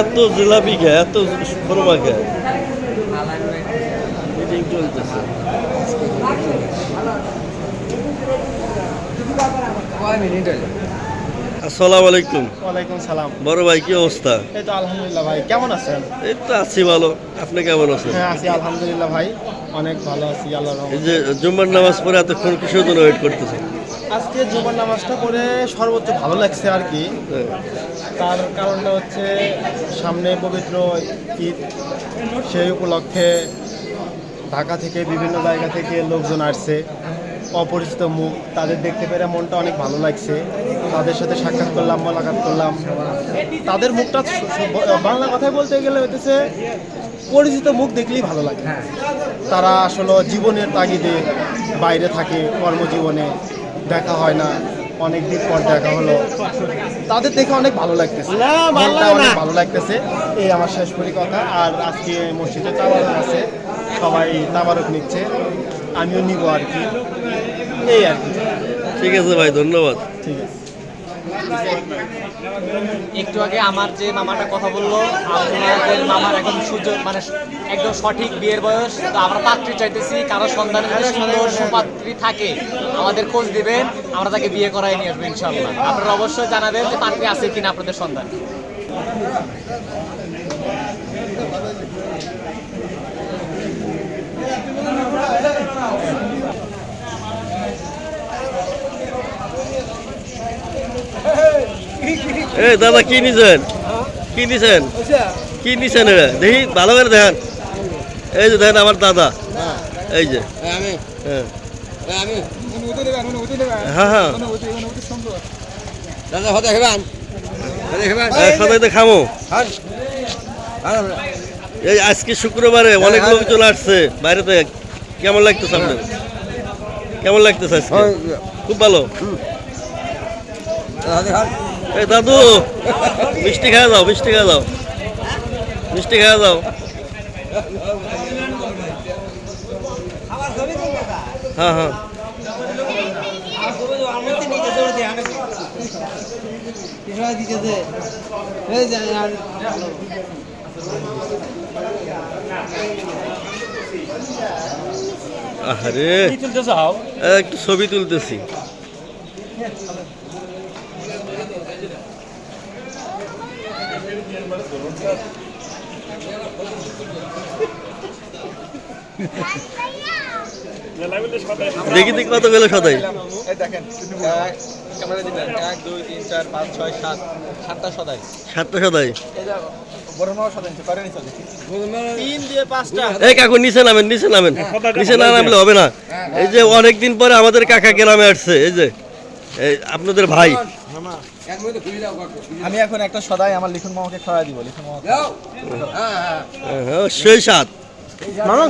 এত জিলাপি খায় এত খোরমা খায়। মিটিং চলতেছে। আসসালামু আলাইকুম। ওয়ালাইকুম সালাম। বড় ভাই কি অবস্থা? এই তো আলহামদুলিল্লাহ ভাই কেমন আছেন? এই তো আছি ভালো। আপনি কেমন আছেন? হ্যাঁ আছি আলহামদুলিল্লাহ ভাই অনেক ভালো আছি আল্লাহ এই যে জুম্মার নামাজ পড়ে এতক্ষণ কিসের জন্য ওয়েট করতেছেন? আজকে জুমার নামাজটা করে সর্বোচ্চ ভালো লাগছে আর কি। তার কারণটা হচ্ছে সামনে পবিত্র ঈদ, সেই উপলক্ষে ঢাকা থেকে বিভিন্ন জায়গা থেকে লোকজন আসছে। অপরিচিত মুখ, তাদের দেখতে পেরে মনটা অনেক ভালো লাগছে। তাদের সাথে সাক্ষাৎ করলাম, মোলাকাত করলাম। তাদের মুখটা বাংলা কথায় বলতে গেলে হইতেছে, পরিচিত মুখ দেখলেই ভালো লাগে। তারা আসলে জীবনের তাগিদে বাইরে থাকে কর্মজীবনে। দেখা হয় না অনেক দিন পর দেখা হলো। তাদের দেখে অনেক ভালো লাগতেছে। অনেক ভালো লাগতেছে। এই আমার শেষ করি কথা। আর আজকে মসজিদে তাবারক আছে। সবাই তাবারক নিচ্ছে। আমিও নিব আর কি। এই আর কি। ঠিক আছে ভাই ধন্যবাদ। ঠিক আছে। একটু আগে আমার যে মামাটা কথা বলল আপনাদের মামার এখন সুযোগ মানে একদম সঠিক বিয়ের বয়স, তো আমরা পাত্রী চাইতেছি, কারও সন্তানের যদি সুন্দর সুপাত্রী থাকে, আমাদের খোঁজ দিবেন, আমরা তাকে বিয়ে করাই নিয়ে আসব ইনশাল্লাহ আপনারা অবশ্যই জানাবেন যে পাত্রী আছে কিনা আপনাদের সন্তান। এ দাদা কি নিছেন? কি নিছেন? কি নিছেন এরা দেখি ভালো করে দেখেন। এই যে দেখেন আমার দাদা। এই যে। হ্যাঁ হ্যাঁ। হ্যাঁ হ্যাঁ, সবাই তো খামো। এই আজকে শুক্রবারে অনেক লোকজন আসছে বাইরে থেকে। কেমন লাগতেছে আপনার? কেমন লাগতেছে আজকে? খুব ভালো। এই দাদু মিষ্টি খাওয়া দাও মিষ্টি খাওয়া দাও। মিষ্টি খাওয়া দাও। হ্যাঁ হ্যাঁ। আরে একটু ছবি তুলতেছি। দেখি দেখি কত গেল সদাই। এই দেখেন ক্যামেরা দিবেন। এক দুই তিন চার পাঁচ ছয় সাত। সাতটা সদাই। সাতটা সদাই। এই কাকু নিচে নামেন নিচে নামেন। নিচে না নামলে হবে না। এই যে অনেক দিন পরে আমাদের কাকা গ্রামে আসছে এই যে। এই আপনাদের ভাই। আমি এখন একটা সদাই আমার লিখন মামাকে খাওয়া দিব লিখন মামা হ্যাঁ, হ্যাঁ, সেই সাত মামা